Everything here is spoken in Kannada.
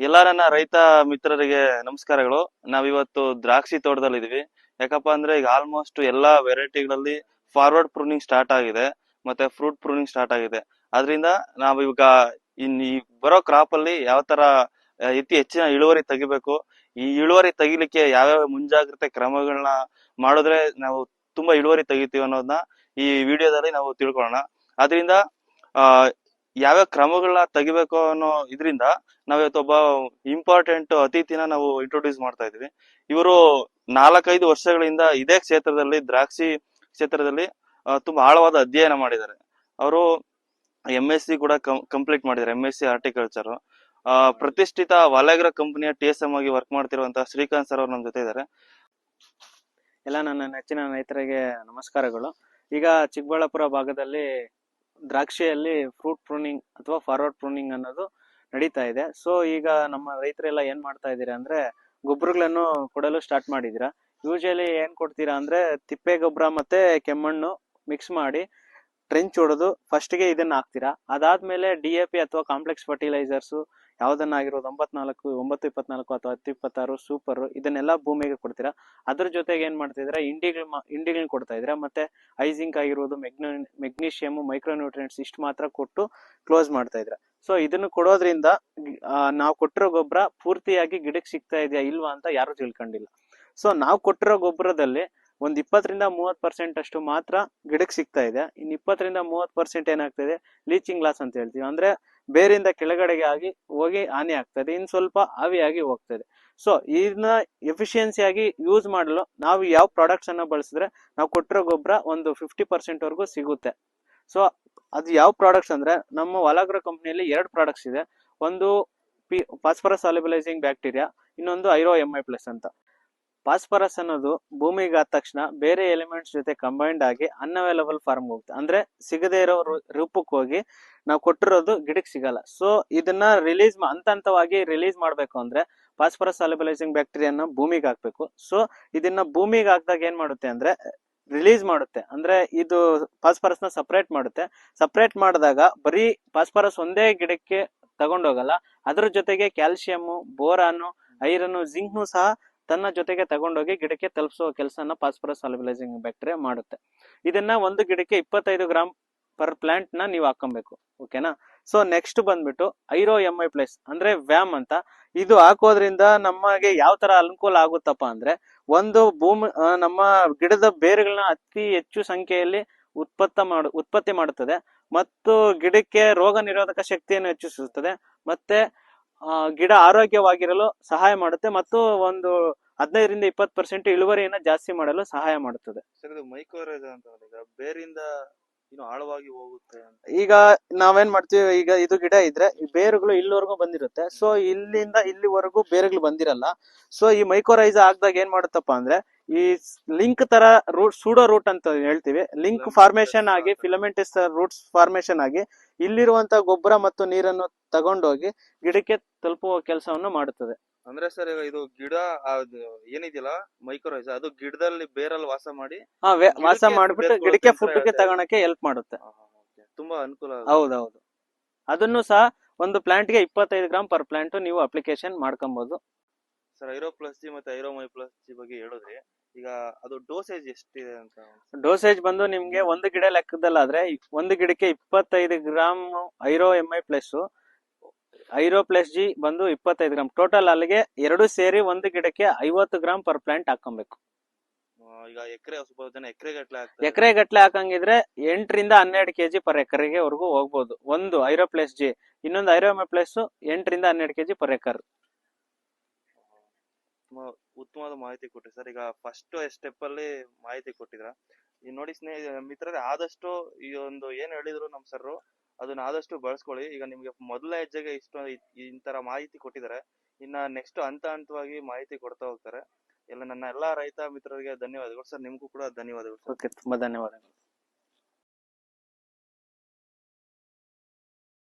ಎಲ್ಲ ನನ್ನ ರೈತ ಮಿತ್ರರಿಗೆ ನಮಸ್ಕಾರಗಳು. ನಾವಿವತ್ತು ದ್ರಾಕ್ಷಿ ತೋಟದಲ್ಲಿದ್ದೀವಿ. ಯಾಕಪ್ಪ ಅಂದ್ರೆ ಈಗ ಆಲ್ಮೋಸ್ಟ್ ಎಲ್ಲಾ ವೆರೈಟಿಗಳಲ್ಲಿ ಫಾರ್ವರ್ಡ್ ಪ್ರೂನಿಂಗ್ ಸ್ಟಾರ್ಟ್ ಆಗಿದೆ. ಮತ್ತೆ ಫ್ರೂಟ್ ಪ್ರೂನಿಂಗ್ ಸ್ಟಾರ್ಟ್ ಆಗಿದೆ. ಅದರಿಂದ ನಾವು ಇವಾಗ ಇನ್ ಈ ಬರೋ ಕ್ರಾಪ್ ಅಲ್ಲಿ ಯಾವ ತರ ಅತಿ ಹೆಚ್ಚಿನ ಇಳುವರಿ ತೆಗಿಬೇಕು, ಈ ಇಳುವರಿ ತೆಗಿಲಿಕ್ಕೆ ಯಾವ್ಯಾವ ಮುಂಜಾಗ್ರತೆ ಕ್ರಮಗಳನ್ನ ಮಾಡಿದ್ರೆ ನಾವು ತುಂಬಾ ಇಳುವರಿ ತೆಗಿತೀವಿ ಅನ್ನೋದನ್ನ ಈ ವಿಡಿಯೋದಲ್ಲಿ ನಾವು ತಿಳ್ಕೊಳ್ಳೋಣ. ಅದರಿಂದ ಆ ಯಾವ್ಯಾವ ಕ್ರಮಗಳನ್ನ ತೆಗಿಬೇಕು ಅನ್ನೋ ಇದರಿಂದ ನಾವಿವತ್ತು ಒಬ್ಬ ಇಂಪಾರ್ಟೆಂಟ್ ಅತಿಥಿನ ನಾವು ಇಂಟ್ರೊಡ್ಯೂಸ್ ಮಾಡ್ತಾ ಇದೀವಿ ಇವರು ನಾಲ್ಕೈದು ವರ್ಷಗಳಿಂದ ಇದೇ ಕ್ಷೇತ್ರದಲ್ಲಿ, ದ್ರಾಕ್ಷಿ ಕ್ಷೇತ್ರದಲ್ಲಿ ತುಂಬಾ ಆಳವಾದ ಅಧ್ಯಯನ ಮಾಡಿದ್ದಾರೆ. ಅವರು ಎಂ ಎಸ್ ಸಿ ಕೂಡ ಕಂಪ್ಲೀಟ್ ಮಾಡಿದ್ದಾರೆ ಎಂ ಎಸ್ ಸಿ ಹಾರ್ಟಿಕಲ್ಚರ್ ಪ್ರತಿಷ್ಠಿತ ವಾಲಾಗ್ರ ಕಂಪನಿಯ ಟಿ ಎಸ್ ಎಂ ಆಗಿ ವರ್ಕ್ ಮಾಡ್ತಿರುವಂತಹ ಶ್ರೀಕಾಂತ್ ಸರ್ ಅವ್ರು ನಮ್ಮ ಜೊತೆ ಇದ್ದಾರೆ. ಎಲ್ಲ ನನ್ನ ನೆಚ್ಚಿನ ರೈತರಿಗೆ ನಮಸ್ಕಾರಗಳು. ಈಗ ಚಿಕ್ಕಬಳ್ಳಾಪುರ ಭಾಗದಲ್ಲಿ ದ್ರಾಕ್ಷಿಯಲ್ಲಿ ಫ್ರೂಟ್ ಪ್ರೂನಿಂಗ್ ಅಥವಾ ಫಾರ್ವರ್ಡ್ ಪ್ರೂನಿಂಗ್ ಅನ್ನೋದು ನಡೀತಾ ಇದೆ. ಸೊ ಈಗ ನಮ್ಮ ರೈತರೆಲ್ಲ ಏನ್ ಮಾಡ್ತಾ ಇದ್ದೀರಾ ಅಂದ್ರೆ ಗೊಬ್ಬರಗಳನ್ನು ಕೊಡಲು ಸ್ಟಾರ್ಟ್ ಮಾಡಿದೀರಾ. ಯೂಶಲಿ ಏನ್ ಕೊಡ್ತೀರಾ ಅಂದ್ರೆ ತಿಪ್ಪೆ ಗೊಬ್ಬರ ಮತ್ತೆ ಕೆಮ್ಮಣ್ಣು ಮಿಕ್ಸ್ ಮಾಡಿ ಟ್ರೆಂಚ್ ಹೊಡೆದು ಫಸ್ಟ್ಗೆ ಇದನ್ನ ಹಾಕ್ತೀರಾ. ಅದಾದ್ಮೇಲೆ ಡಿ ಎ ಪಿ ಅಥವಾ ಕಾಂಪ್ಲೆಕ್ಸ್ ಫರ್ಟಿಲೈಸರ್ಸ್ ಯಾವ್ದನ್ನಾಗಿರೋದು ಒಂಬತ್ನಾಲ್ಕು, ಒಂಬತ್ತು ಇಪ್ಪತ್ನಾಲ್ಕು ಅಥವಾ ಹತ್ತು ಇಪ್ಪತ್ತಾರು ಸೂಪರ್ ಇದನ್ನೆಲ್ಲ ಭೂಮಿಗೆ ಕೊಡ್ತೀರಾ? ಅದ್ರ ಜೊತೆಗೆ ಏನ್ ಮಾಡ್ತಿದ್ರೆ ಇಂಡಿಗಳು ಇಂಡಿಗಳನ್ನ ಕೊಡ್ತಾ ಇದ್ರೆ ಮತ್ತೆ ಐಸಿಂಕ್ ಆಗಿರೋದು ಮೆಗ್ನೋ ಮೆಗ್ನೀಷಿಯಮು ಮೈಕ್ರೋನ್ಯೂಟ್ರಿಯೆಂಟ್ಸ್ ಇಷ್ಟು ಮಾತ್ರ ಕೊಟ್ಟು ಕ್ಲೋಸ್ ಮಾಡ್ತಾ ಇದ್ರೆ ಸೊ ಇದನ್ನು ಕೊಡೋದ್ರಿಂದ ನಾವು ಕೊಟ್ಟಿರೋ ಗೊಬ್ಬರ ಪೂರ್ತಿಯಾಗಿ ಗಿಡಕ್ಕೆ ಸಿಗ್ತಾ ಇದೆಯಾ ಇಲ್ವಾ ಅಂತ ಯಾರು ತಿಳ್ಕೊಂಡಿಲ್ಲ. ಸೊ ನಾವು ಕೊಟ್ಟಿರೋ ಗೊಬ್ಬರದಲ್ಲಿ ಒಂದ್ ಇಪ್ಪತ್ತರಿಂದ ಮೂವತ್ ಪರ್ಸೆಂಟ್ ಅಷ್ಟು ಮಾತ್ರ ಗಿಡಕ್ಕೆ ಸಿಗ್ತಾ ಇದೆ. ಇನ್ ಇಪ್ಪತ್ತರಿಂದ ಮೂವತ್ ಪರ್ಸೆಂಟ್ ಏನಾಗ್ತಿದೆ ಲೀಚಿಂಗ್ ಲಾಸ್ ಅಂತ ಹೇಳ್ತೀವಿ. ಅಂದ್ರೆ ಬೇರಿಂದ ಕೆಳಗಡೆಗೆ ಆಗಿ ಹೋಗಿ ಹಾನಿ ಆಗ್ತದೆ. ಇನ್ನು ಸ್ವಲ್ಪ ಆವಿಯಾಗಿ ಹೋಗ್ತದೆ. ಸೊ ಇದನ್ನ ಎಫಿಷಿಯನ್ಸಿಯಾಗಿ ಯೂಸ್ ಮಾಡಲು ನಾವು ಯಾವ ಪ್ರಾಡಕ್ಟ್ಸ್ ಅನ್ನ ಬಳಸಿದ್ರೆ ನಾವು ಕೊಟ್ಟಿರೋ ಗೊಬ್ಬರ ಒಂದು ಫಿಫ್ಟಿ ಪರ್ಸೆಂಟ್ ವರೆಗೂ ಸಿಗುತ್ತೆ. ಸೊ ಅದು ಯಾವ ಪ್ರಾಡಕ್ಟ್ಸ್ ಅಂದ್ರೆ ನಮ್ಮ ವಾಲಾಗ್ರ ಕಂಪ್ನಿಯಲ್ಲಿ ಎರಡು ಪ್ರಾಡಕ್ಟ್ಸ್ ಇದೆ. ಒಂದು ಪಿ ಫಾಸ್ಫರಸ್ ಸಾಲಿಬಲೈಸಿಂಗ್ ಬ್ಯಾಕ್ಟೀರಿಯಾ ಇನ್ನೊಂದು ಐರೋ ಎಂ ಐ ಪ್ಲಸ್ ಅಂತ. ಫಾಸ್ಫರಸ್ ಅನ್ನೋದು ಭೂಮಿಗೆ ಆದ ತಕ್ಷಣ ಬೇರೆ ಎಲಿಮೆಂಟ್ಸ್ ಜೊತೆ ಕಂಬೈಂಡ್ ಆಗಿ ಅನ್ಅವೈಲಬಲ್ ಫಾರ್ಮ್ ಹೋಗುತ್ತೆ. ಅಂದ್ರೆ ಸಿಗದೇ ಇರೋ ರೂಪಕ್ಕೆ ಹೋಗಿ ನಾವು ಕೊಟ್ಟಿರೋದು ಗಿಡಕ್ಕೆ ಸಿಗಲ್ಲ. ಸೊ ಇದನ್ನ ರಿಲೀಸ್ ಹಂತ ಹಂತವಾಗಿ ರಿಲೀಸ್ ಮಾಡಬೇಕು ಅಂದ್ರೆ ಫಾಸ್ಫರಸ್ ಸಾಲಿಬಲೈಸಿಂಗ್ ಬ್ಯಾಕ್ಟೀರಿಯಾನ ಭೂಮಿಗೆ ಹಾಕ್ಬೇಕು. ಸೊ ಇದನ್ನ ಭೂಮಿಗೆ ಹಾಕಿದಾಗ ಏನ್ ಮಾಡುತ್ತೆ ಅಂದ್ರೆ ರಿಲೀಸ್ ಮಾಡುತ್ತೆ. ಅಂದ್ರೆ ಇದು ಫಾಸ್ಫರಸ್ನ ಸಪರೇಟ್ ಮಾಡುತ್ತೆ. ಸಪರೇಟ್ ಮಾಡಿದಾಗ ಬರೀ ಫಾಸ್ಫರಸ್ ಒಂದೇ ಗಿಡಕ್ಕೆ ತಗೊಂಡೋಗಲ್ಲ. ಅದ್ರ ಜೊತೆಗೆ ಕ್ಯಾಲ್ಸಿಯಂ ಬೋರಾನು ಐರನ್ ಜಿಂಕ್ನು ಸಹ ತನ್ನ ಜೊತೆಗೆ ತಗೊಂಡೋಗಿ ಗಿಡಕ್ಕೆ ತಲುಪಿಸುವ ಕೆಲಸನ ಫಾಸ್ಫರಸ್ ಸಾಲಿಬಲೈಸಿಂಗ್ ಬ್ಯಾಕ್ಟೀರಿಯಾ ಮಾಡುತ್ತೆ. ಇದನ್ನ ಒಂದು ಗಿಡಕ್ಕೆ ಇಪ್ಪತ್ತೈದು ಗ್ರಾಮ್ ಪರ್ ಪ್ಲಾಂಟ್ನ ನೀವು ಹಾಕೊಬೇಕು ಓಕೆನಾ? ಸೊ, ನೆಕ್ಸ್ಟ್ ಬಂದ್ಬಿಟ್ಟು ಐರೋ ಎಂ ಐ ಪ್ಲಸ್ ಅಂದ್ರೆ ವ್ಯಾಮ್ ಅಂತ. ಇದು ಹಾಕೋದ್ರಿಂದ ನಮಗೆ ಯಾವ ತರ ಅನುಕೂಲ ಆಗುತ್ತಪ್ಪ ಅಂದ್ರೆ ಒಂದು ಭೂಮಿ ನಮ್ಮ ಗಿಡದ ಬೇರುಗಳನ್ನ ಅತಿ ಹೆಚ್ಚು ಸಂಖ್ಯೆಯಲ್ಲಿ ಉತ್ಪತ್ತ ಮಾಡು, ಉತ್ಪತ್ತಿ ಮಾಡುತ್ತದೆ. ಮತ್ತು ಗಿಡಕ್ಕೆ ರೋಗ ನಿರೋಧಕ ಶಕ್ತಿಯನ್ನು ಹೆಚ್ಚಿಸುತ್ತದೆ. ಮತ್ತೆ ಗಿಡ ಆರೋಗ್ಯವಾಗಿರಲು ಸಹಾಯ ಮಾಡುತ್ತೆ ಮತ್ತು ಒಂದು ಹದಿನೈದರಿಂದ ಇಪ್ಪತ್ತು ಪರ್ಸೆಂಟ್ ಇಳುವರಿಯನ್ನ ಜಾಸ್ತಿ ಮಾಡಲು ಸಹಾಯ ಮಾಡುತ್ತದೆ. ಸರ್ ಇದು ಮೈಕ್ರೋರೇಜ್ ಅಂತ ಈಗ ಬೇರಿಂದ ಇನ್ನು ಆಳವಾಗಿ ಹೋಗುತ್ತೆ ಅಂತ. ಈಗ ನಾವೇನ್ ಮಾಡ್ತೀವಿ ಈಗ ಇದು ಗಿಡ ಇದ್ರೆ ಈ ಬೇರುಗಳು ಇಲ್ಲಿವರೆಗೂ ಬಂದಿರುತ್ತೆ. ಸೊ ಇಲ್ಲಿಂದ ಇಲ್ಲಿವರೆಗೂ ಬೇರುಗಳು ಬಂದಿರಲ್ಲ. ಸೊ ಈ ಮೈಕೋರೈಸ್ ಆಗ್ದಾಗ ಏನ್ ಮಾಡುತ್ತಪ್ಪ ಅಂದ್ರೆ ಈ ಲಿಂಕ್ ತರ ರೂಟ್ ಸೂಡೋ ರೂಟ್ ಅಂತ ಹೇಳ್ತೀವಿ ಲಿಂಕ್ ಫಾರ್ಮೇಶನ್ ಆಗಿ. ಫಿಲಮೆಂಟಿಸ್ ರೂಟ್ಸ್ ಫಾರ್ಮೇಶನ್ ಆಗಿ ಇಲ್ಲಿರುವಂತ ಗೊಬ್ಬರ ಮತ್ತು ನೀರನ್ನು ತಗೊಂಡೋಗಿ ಗಿಡಕ್ಕೆ ತಲುಪುವ ಕೆಲಸವನ್ನು ಮಾಡುತ್ತದೆ ಅಂದ್ರೆ ಸರ್ ಇದು ಗಿಡ ಏನಿದೆಯಲ್ಲ ಮೈಕ್ರೋಸ್ ಅದು ಗಿಡದಲ್ಲಿ ಬೇರಲ್ಲಿ ವಾಸ ಮಾಡಿ ವಾಸ ಮಾಡಿಬಿಟ್ಟು ಗಿಡಕ್ಕೆ ಫುಡ್ಗೆ ಹೇಳ್ತಾ ತಗೊಳಕ್ಕೆ ಹೆಲ್ಪ್ ಮಾಡುತ್ತೆ. ತುಂಬಾ ಅನುಕೂಲ. ಹೌದೌದು ಅದನ್ನು ಸಹ ಒಂದು ಪ್ಲಾಂಟ್ಗೆ ಇಪ್ಪತ್ತೈದು ಗ್ರಾಮ್ ಪರ್ ಪ್ಲಾಂಟ್ ನೀವು ಅಪ್ಲಿಕೇಶನ್ ಮಾಡ್ಕೊಬಹುದು ಸರ್ ಐರೋ ಪ್ಲಸ್ ಜಿ ಮತ್ತೆ ಐರೋ ಮೈ ಪ್ಲಸ್ ಜಿ ಬಗ್ಗೆ ಹೇಳಿದ್ರಿ ಈಗ ಅದು ಡೋಸೇಜ್ ಎಷ್ಟಿದೆ ಅಂತ ಡೋಸೇಜ್ ಬಂದು ನಿಮ್ಗೆ ಒಂದು ಗಿಡ ಲೆಕ್ಕದಲ್ಲಾದ್ರೆ ಒಂದು ಗಿಡಕ್ಕೆ ಇಪ್ಪತ್ತೈದು ಗ್ರಾಮ್ ಐರೋ ಎಂ ಐ ಪ್ಲಸ್ ಐರೋ ಪ್ಲಸ್ ಜಿ ಬಂದು ಇಪ್ಪತ್ತೈದು ಗ್ರಾಮ್. ಟೋಟಲ್ ಅಲ್ಲಿಗೆ ಎರಡು ಸೇರಿ ಒಂದು ಗಿಡಕ್ಕೆ ಐವತ್ತು ಗ್ರಾಮ್ ಪರ್ ಪ್ಲಾಂಟ್ ಹಾಕೊಬೇಕು ಈಗ ಎಕರೆ ಸ್ವಲ್ಪ ಜನ ಎಕರೆ ಗಟ್ಲೆ ಎಕರೆ ಗಟ್ಲೆ ಹಾಕಂಗಿದ್ರೆ ಎಂಟರಿಂದ ಹನ್ನೆರಡು ಕೆಜಿ ಪರ್ ಎಕರೆಗೆ ವರ್ಗು ಹೋಗ್ಬೋದು. ಒಂದು ಐರೋ ಪ್ಲಸ್ ಜಿ ಇನ್ನೊಂದು ಐರೋ ಎಂ ಐ ಪ್ಲಸ್ ಎಂಟರಿಂದ ಹನ್ನೆರಡು ಕೆಜಿ ಪರ್ ಎಕರ್. ತುಂಬಾ ಉತ್ತಮವಾದ ಮಾಹಿತಿ ಕೊಟ್ರಿ. ಸರ್, ಈಗ ಫಸ್ಟ್ ಸ್ಟೆಪ್ ಅಲ್ಲಿ ಮಾಹಿತಿ ಕೊಟ್ಟಿದ್ರ ಈ ನೋಡಿ ಸ್ನೇಹ ಮಿತ್ರರೇ, ಆದಷ್ಟು ಈ ಒಂದು ಏನ್ ಹೇಳಿದ್ರು ನಮ್ ಸರ್ ಅದನ್ನ ಆದಷ್ಟು ಬಳಸ್ಕೊಳ್ಳಿ. ಈಗ ನಿಮ್ಗೆ ಮೊದಲ ಹೆಜ್ಜೆಗೆ ಇಷ್ಟು ಇಂತರ ಮಾಹಿತಿ ಕೊಟ್ಟಿದ್ದಾರೆ. ಇನ್ನ ನೆಕ್ಸ್ಟ್ ಹಂತ ಹಂತವಾಗಿ ಮಾಹಿತಿ ಕೊಡ್ತಾ ಹೋಗ್ತಾರೆ. ಎಲ್ಲ ನನ್ನ ಎಲ್ಲಾ ರೈತ ಮಿತ್ರರಿಗೆ ಧನ್ಯವಾದಗಳು. ಸರ್, ನಿಮ್ಗೂ ಕೂಡ ಧನ್ಯವಾದಗಳು ಓಕೆ ತುಂಬಾ ಧನ್ಯವಾದಗಳು.